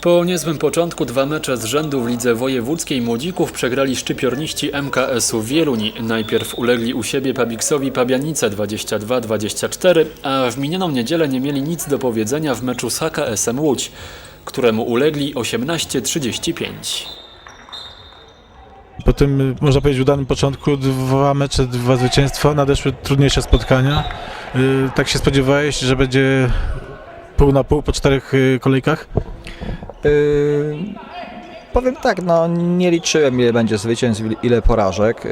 Po niezłym początku dwa mecze z rzędu w lidze wojewódzkiej młodzików przegrali szczypiorniści MKS-u Wieluń. Najpierw ulegli u siebie Pabiksowi Pabianice 22-24, a w minioną niedzielę nie mieli nic do powiedzenia w meczu z HKS-em Łódź, któremu ulegli 18-35. Po tym, można powiedzieć, udanym początku, dwa mecze, dwa zwycięstwa, nadeszły trudniejsze spotkania. Y, Tak się spodziewałeś, że będzie pół na pół po czterech y, kolejkach? Yy, powiem tak, no nie liczyłem ile będzie zwycięstw, ile- porażek. Yy,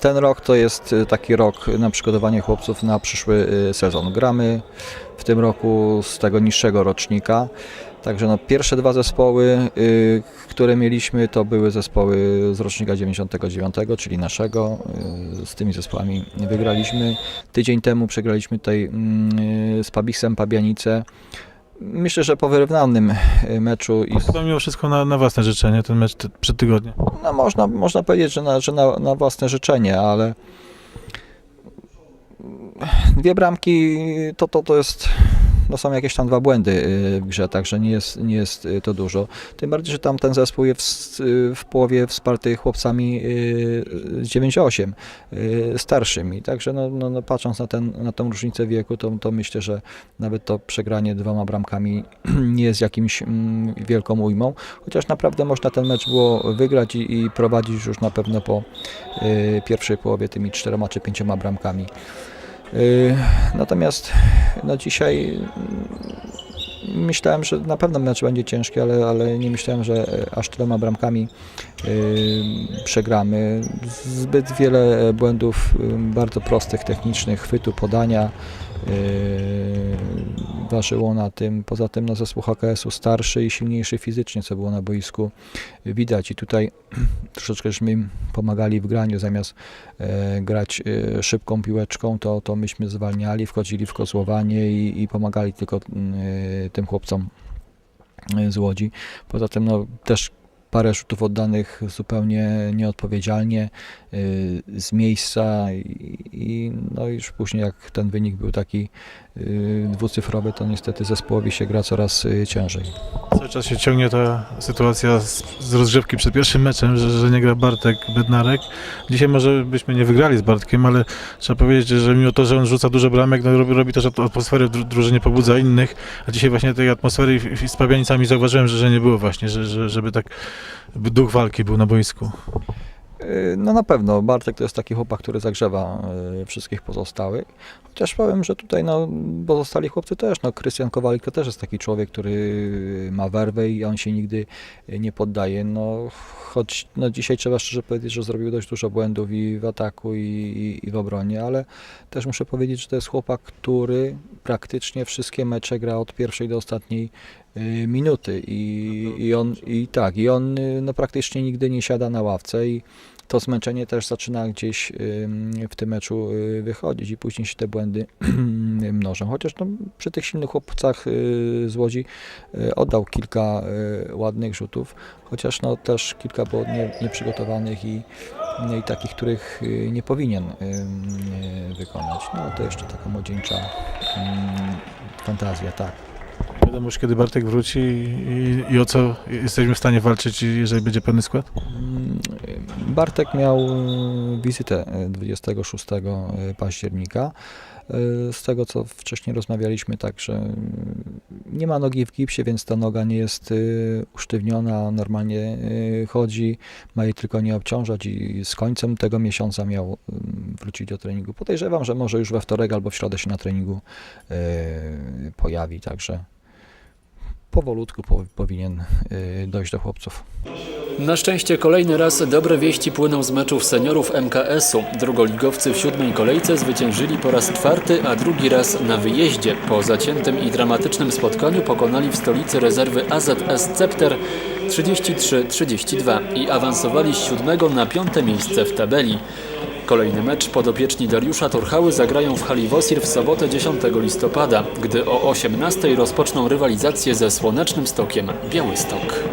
ten rok to jest taki rok na przygotowanie chłopców na przyszły y, sezon. Gramy w tym roku z tego niższego rocznika. Także no, pierwsze dwa zespoły, które mieliśmy, to były zespoły z rocznika 99, czyli naszego. Z tymi zespołami wygraliśmy. Tydzień temu przegraliśmy tutaj mm, z Pabisem Pabianice. Myślę, że po wyrównanym y, meczu i Chyba mimo wszystko na, na własne życzenie, ten mecz przed tygodniem. no, można, można powiedzieć, że, na, że na, na własne życzenie, ale dwie bramki to, to, to jest. No są jakieś tam dwa błędy y, w grze, także nie jest, nie jest y, to dużo. Tym bardziej, że tam ten zespół jest y, w połowie wsparty chłopcami z 9-8, y, starszymi. Także no, no, no patrząc na, ten, na tą różnicę wieku, to, to myślę, że nawet to przegranie dwoma bramkami nie jest jakimś mm, wielką ujmą. Chociaż naprawdę można ten mecz było wygrać i, i prowadzić już na pewno po pierwszej połowie tymi czterema czy pięcioma bramkami. Y, natomiast no dzisiaj mm, myślałem, że na pewno mecz będzie ciężki, ale, ale nie myślałem, że e, aż tyloma bramkami y, przegramy. Zbyt wiele błędów y, bardzo prostych, technicznych, chwytu, podania ważyło na tym. Poza tym no, zespół HKS-u starszy i silniejszy fizycznie, co było na boisku widać. I tutaj troszeczkę żeśmy im pomagali w graniu, zamiast e, grać e, szybką piłeczką, to, to myśmy zwalniali, wchodzili w kozłowanie i, i pomagali tylko mm, e, tym chłopcom e, z Łodzi. Poza tym no, też parę rzutów oddanych zupełnie nieodpowiedzialnie y, z miejsca i, i no już później jak ten wynik był taki y, dwucyfrowy, to niestety zespołowi się gra coraz y, ciężej. Cały czas się ciągnie ta sytuacja z, rozgrzewki przed pierwszym meczem, że, że nie gra Bartek Bednarek. Dzisiaj może byśmy nie wygrali z Bartkiem, ale trzeba powiedzieć, że mimo to, że on rzuca dużo bramek, no robi, robi też at- atmosferę w dru- drużynie, pobudza innych, a dzisiaj właśnie tej atmosfery z Pabianicami zauważyłem, że, że nie było właśnie, że, że, żeby tak duch walki był na boisku. Y, No na pewno, Bartek to jest taki chłopak, który zagrzewa y, wszystkich pozostałych. Chociaż powiem, że tutaj no, pozostali chłopcy też, no Krystian Kowalik to też jest taki człowiek, który ma werwę i on się nigdy y, nie poddaje. No, choć no, dzisiaj trzeba szczerze powiedzieć, że zrobił dość dużo błędów i w ataku i, i, i w obronie, ale też muszę powiedzieć, że to jest chłopak, który praktycznie wszystkie mecze gra od pierwszej do ostatniej y, minuty i, i on i tak, i on y, no, praktycznie nigdy nie siada na ławce i to zmęczenie też zaczyna gdzieś w tym meczu y, wychodzić i później się te błędy mnożą. Chociaż no, przy tych silnych chłopcach y, z Łodzi y, oddał kilka ładnych rzutów, chociaż no, też kilka było nie, nieprzygotowanych i, no, i takich, których nie powinien wykonać. No to jeszcze taka młodzieńcza fantazja, tak. Wiadomo już kiedy Bartek wróci i, i o co jesteśmy w stanie walczyć, jeżeli będzie pełny skład? Mm, Bartek miał y, wizytę y, 26 października. Y, Z tego co wcześniej rozmawialiśmy, także y, nie ma nogi w gipsie, więc ta noga nie jest usztywniona, normalnie chodzi, ma jej tylko nie obciążać i z końcem tego miesiąca miał y, wrócić do treningu. Podejrzewam, że może już we wtorek albo w środę się na treningu pojawi, także powolutku po- powinien y, dojść do chłopców. Na szczęście kolejny raz dobre wieści płyną z meczów seniorów MKS-u. Drugoligowcy w siódmej kolejce zwyciężyli po raz czwarty, a drugi raz na wyjeździe. Po zaciętym i dramatycznym spotkaniu pokonali w stolicy rezerwy AZS Cepter 33-32 i awansowali z siódmego na piąte miejsce w tabeli. Kolejny mecz podopieczni Dariusza Turchały zagrają w hali Wosir w sobotę 10 listopada, gdy o 18 rozpoczną rywalizację ze Słonecznym Stokiem Białystok.